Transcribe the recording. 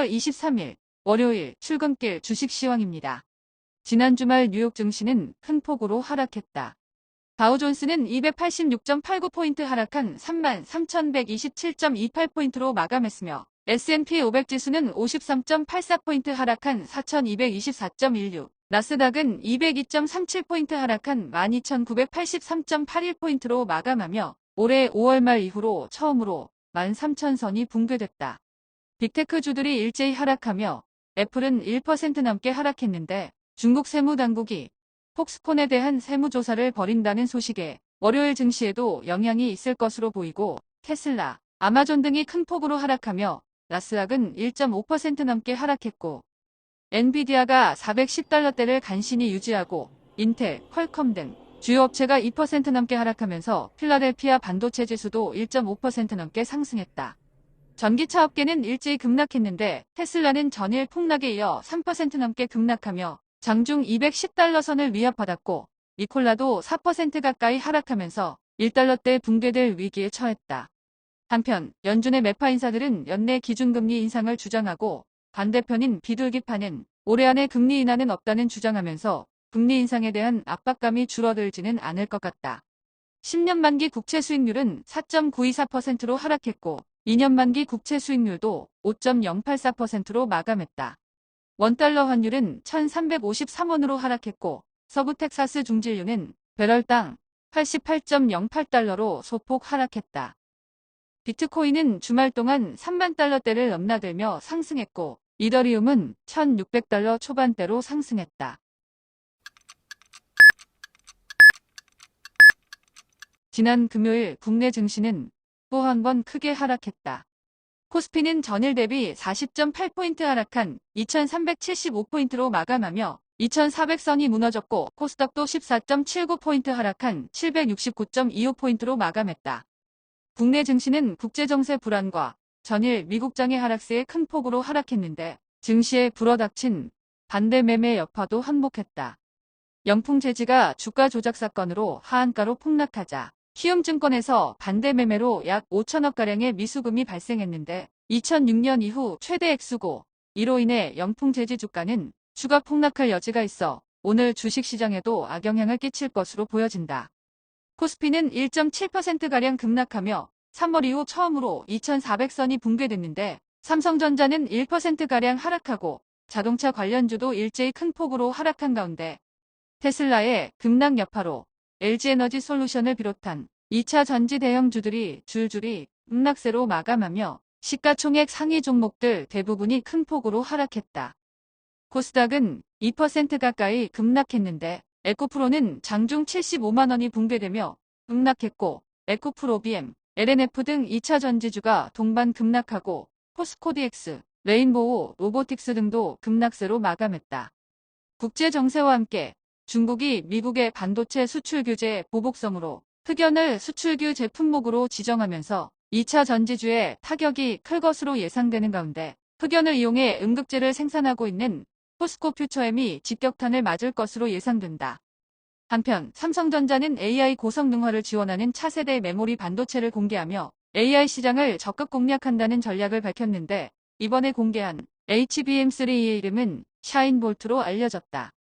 10월 23일 월요일 출근길 주식 시황입니다. 지난 주말 뉴욕 증시는 큰 폭으로 하락했다. 다우존스는 286.89포인트 하락한 33,127.28포인트로 마감했으며 S&P 500 지수는 53.84포인트 하락한 4,224.16, 나스닥은 202.37포인트 하락한 12,983.81포인트로 마감하며 올해 5월 말 이후로 처음으로 13,000선이 붕괴됐다. 빅테크주들이 일제히 하락하며 애플은 1% 넘게 하락했는데 중국 세무당국이 폭스콘에 대한 세무조사를 벌인다는 소식에 월요일 증시에도 영향이 있을 것으로 보이고 테슬라, 아마존 등이 큰 폭으로 하락하며 나스닥은 1.5% 넘게 하락했고 엔비디아가 410달러대를 간신히 유지하고 인텔, 퀄컴 등 주요 업체가 2% 넘게 하락하면서 필라델피아 반도체 지수도 1.5% 넘게 상승했다. 전기차 업계는 일제히 급락했는데 테슬라는 전일 폭락에 이어 3% 넘게 급락하며 장중 210달러 선을 위협받았고 니콜라도 4% 가까이 하락하면서 1달러대 붕괴될 위기에 처했다. 한편 연준의 매파 인사들은 연내 기준금리 인상을 주장하고 반대편인 비둘기파는 올해 안에 금리 인하는 없다는 주장하면서 금리 인상에 대한 압박감이 줄어들지는 않을 것 같다. 10년 만기 국채 수익률은 4.924%로 하락했고 2년 만기 국채 수익률도 5.084%로 마감했다. 원달러 환율은 1353원으로 하락했고 서부 텍사스 중진류는 배럴당 88.08달러로 소폭 하락했다. 비트코인은 주말 동안 3만 달러대를 넘나들며 상승했고 이더리움은 1600달러 초반대로 상승했다. 지난 금요일 국내 증시는 또 한 번 크게 하락했다. 코스피는 전일 대비 40.8포인트 하락한 2375포인트로 마감하며 2400선이 무너졌고 코스닥도 14.79포인트 하락한 769.25포인트로 마감했다. 국내 증시는 국제정세 불안과 전일 미국장의 하락세에 큰 폭으로 하락했는데 증시에 불어닥친 반대 매매 여파도 한몫했다. 영풍재지가 주가 조작 사건으로 하한가로 폭락하자 키움증권에서 반대 매매로 약 5천억가량의 미수금이 발생했는데 2006년 이후 최대 액수고 이로 인해 영풍재지 주가는 추가 폭락할 여지가 있어 오늘 주식시장에도 악영향을 끼칠 것으로 보여진다. 코스피는 1.7%가량 급락하며 3월 이후 처음으로 2400선이 붕괴됐는데 삼성전자는 1%가량 하락하고 자동차 관련주도 일제히 큰 폭으로 하락한 가운데 테슬라의 급락 여파로 LG에너지 솔루션을 비롯한 2차 전지 대형주들이 줄줄이 급락세로 마감하며 시가총액 상위 종목들 대부분이 큰 폭으로 하락했다. 코스닥은 2% 가까이 급락했는데 에코프로는 장중 75만원이 붕괴되며 급락했고 에코프로 BM, LNF 등 2차 전지주가 동반 급락하고 포스코디엑스, 레인보우, 로보틱스 등도 급락세로 마감했다. 국제 정세와 함께 중국이 미국의 반도체 수출 규제 보복성으로 흑연을 수출규 제품목으로 지정하면서 2차 전지주에 타격이 클 것으로 예상되는 가운데 흑연을 이용해 응급제를 생산하고 있는 포스코 퓨처엠이 직격탄을 맞을 것으로 예상된다. 한편 삼성전자는 AI 고성능화를 지원하는 차세대 메모리 반도체를 공개하며 AI 시장을 적극 공략한다는 전략을 밝혔는데 이번에 공개한 HBM3의 이름은 샤인볼트로 알려졌다.